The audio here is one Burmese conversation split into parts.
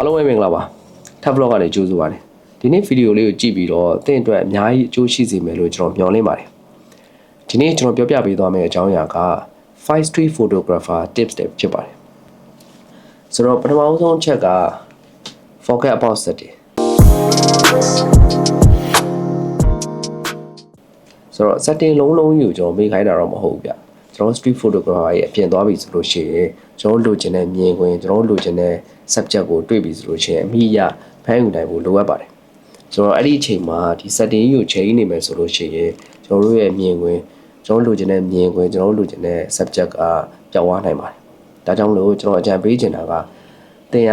အားလုံးပဲမင်္ဂလာပါ Tab Vlog ကနေကြိုးဆိုပါရစေဒီနေ့ဗီဒီယိုလေးကိုကြည့်ပြီးတော့သင်အတွက်အများကြီးအကျိုးရှိစေမယ်လို့ကျွန်တော်မျှော်လင့်ပါတယ်ဒီနေ့ကျွန်တော်ပြောပြပေးသွားမယ့်အကြောင်းအရာက5 street photographer tips တွေဖြစ်ပါတယ်ဆိုတော့ပထမဆုံးအချက်က forget about setting ဆိုတော့ setting လုံးလုံးကြီးကိုကျွန်တော်မေးခိုင်းတာတော့မဟုတ်ဘူးဗျ ကျွန်တော် street photographer ရဲ့အပြင်သွားပြီဆိုလို့ရှိရင်ကျွန်တော်လိုချင်တဲ့မြင်ကွင်းကျွန်တော်လိုချင်တဲ့ subject ကိုတွေ့ပြီဆိုလို့ရှိရင်အမိအရဖမ်းယူနိုင်ဖို့လိုအပ်ပါတယ်ဆိုတော့အဲ့ဒီအချိန်မှာဒီ setting ကြီးကိုချိန်နေမယ်ဆိုလို့ရှိရင်ကျွန်တော်တို့ရဲ့မြင်ကွင်းကျွန်တော်လိုချင်တဲ့မြင်ကွင်းကျွန်တော်လိုချင်တဲ့ subject ကပြောင်းသွားနိုင်ပါတယ်ဒါကြောင့်မလို့ကျွန်တော်အကြံပေးချင်တာကသင်က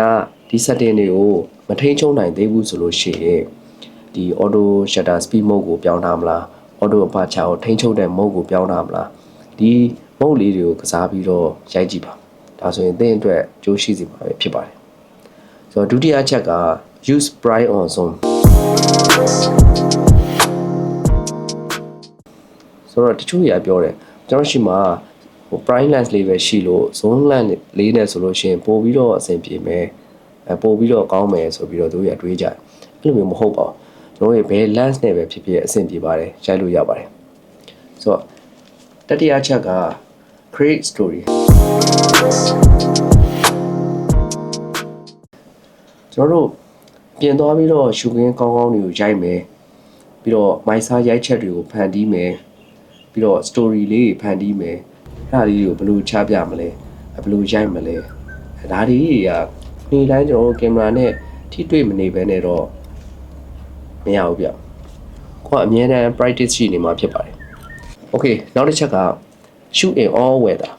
ဒီ setting တွေကိုမထိန်းချုပ်နိုင်သေးဘူးဆိုလို့ရှိရင်ဒီ auto shutter speed mode ကိုပြောင်းထားမလား auto aperture ကိုထိန်းချုပ်တဲ့ mode ကိုပြောင်းထားမလား ဒီ mode လေးတွေကိုကစားပြီးတော့ရိုက်ကြည့်ပါဒါဆိုရင်သင်အတွက်ကြိုးရှိစီမှာပဲဖြစ်ပါတယ်ဆိုတော့ဒုတိယချက်က use bright on zoom ဆိုတော့တချို့ကြီးပြောတယ်ကျွန်တော်ရှိမှာဟို prime lens လေးပဲရှိလို့ zone lens လေးနဲ့ဆိုလို့ရှိရင်ပို့ပြီးတော့အဆင်ပြေမယ်အဲပို့ပြီးတော့ကောင်းမယ်ဆိုပြီးတော့သူကြီးကတွေးကြတယ်အဲ့လိုမျိုးမဟုတ်ပါဘူးကျွန်တော်ရဲ့ဘယ် lens နဲ့ပဲဖြစ်ဖြစ်အဆင်ပြေပါတယ်ရိုက်လို့ရပါတယ်ဆိုတော့ တတိယချက်က create story ကျွန်တော်တို့ပြင်သွားပြီးတော့ရှုခင်းကောင်းကောင်းတွေကိုရိုက်မယ်ပြီးတော့မိုက်စားရိုက်ချက်တွေကိုဖန်တီးမယ်ပြီးတော့ story လေးတွေဖန်တီးမယ်အဲ့ဒါလေးတွေကိုဘယ်လိုချပြမလဲဘယ်လိုရိုက်မလဲအဲ့ဒါတွေကနေ့တိုင်းကျွန်တော်တို့ကင်မရာနဲ့ထိတွေ့မနေဘဲနဲ့တော့မရဘူးဗျကိုကအမြဲတမ်း practice ရှိနေမှာဖြစ်ပါတယ် okay နောက်တစ်ချက်က shoot in all weather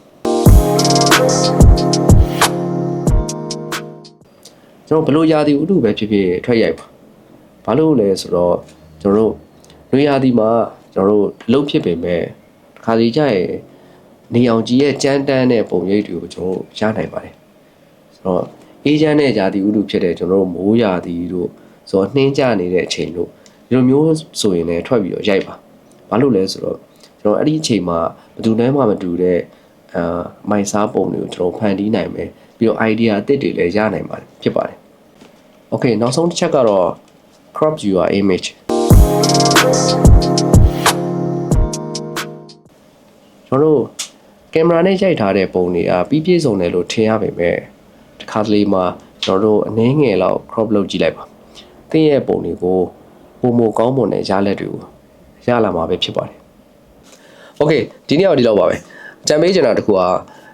ကျွန်တော်ဘလို့ရာသီဥတုပဲဖြစ်ဖြစ်ထွက်ရိုက်ပါဘာလို့လဲဆိုတော့ကျွန်တော်တို့နွေရာသီမှာကျွန်တော်တို့အလုပ်ဖြစ်ပေမဲ့တစ်ခါစီကျရင်နေအောင်ကြီးရဲ့ကြမ်းတမ်းတဲ့ပုံရိပ်တွေကိုကျွန်တော်တို့ရနိုင်ပါတယ်ဆိုတော့အေးချမ်းတဲ့ရာသီဥတုဖြစ်တဲ့ကျွန်တော်တို့မိုးရာသီတို့ဆိုတော့နှင်းကြနေတဲ့အချိန်တို့ဒီလိုမျိုးဆိုရင်လည်းထွက်ပြီးတော့ရိုက်ပါဘာလို့လဲဆိုတော့ ကျွန်တော်အဲ့ဒီအချိန်မှာဘယ်သူနဲ့မှမတူတဲ့အာမိုင်စားပုံတွေကိုကျွန်တော်ဖန်တီးနိုင်မယ်ပြီးတော့ idea အသစ်တွေလည်းရနိုင်ပါတယ်ဖြစ်ပါတယ် Okay နောက်ဆုံးတစ်ချက်ကတော့ crop your image ကျွန်တော်တို့ကင်မရာနဲ့ရိုက်ထားတဲ့ပုံတွေကပြီးပြည့်စုံတယ်လို့ထင်ရပေမဲ့တစ်ခါတလေမှာကျွန်တော်တို့အနည်းငယ်လောက် crop လုပ်ကြည့်လိုက်ပါသင်ရဲ့ပုံတွေကိုပုံမကောင်းမွန်တဲ့ရလက်တွေကိုရလာမှာပဲဖြစ်ပါတယ် Okay ဒီနေ့တော့ဒီလောက်ပါပဲကြံပေးချင်တာတခုက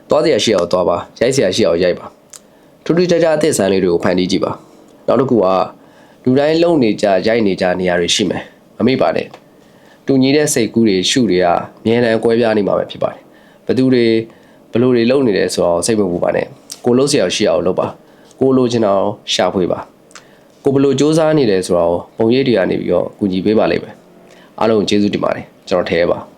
သွားစရာရှိအောင်သွားပါရိုက်စရာရှိအောင်ရိုက်ပါထူးထူးခြားခြားအသစ်ဆန်းလေးတွေကိုဖန်တီးကြည့်ပါနောက်တစ်ခုကလူတိုင်းလုံနေကြရိုက်နေကြနေရာတွေရှိမယ်မမေ့ပါနဲ့တူညီတဲ့စိတ်ကူးတွေရှုတွေကအမြဲတမ်းကွဲပြားနေမှာပဲဖြစ်ပါတယ်ဘသူတွေဘလို့တွေလုံနေတယ်ဆိုတော့စိတ်မပူပါနဲ့ကိုလို့စရာရှိအောင်လုပ်ပါကိုလိုချင်အောင်ရှာဖွေပါကိုဘလို့စူးစမ်းနေတယ်ဆိုတော့ပုံရိပ်တွေကနေပြီးတော့ကူညီပေးပါလိမ့်မယ်အားလုံးကျေးဇူးတင်ပါတယ်ကျွန်တော်ထဲပါ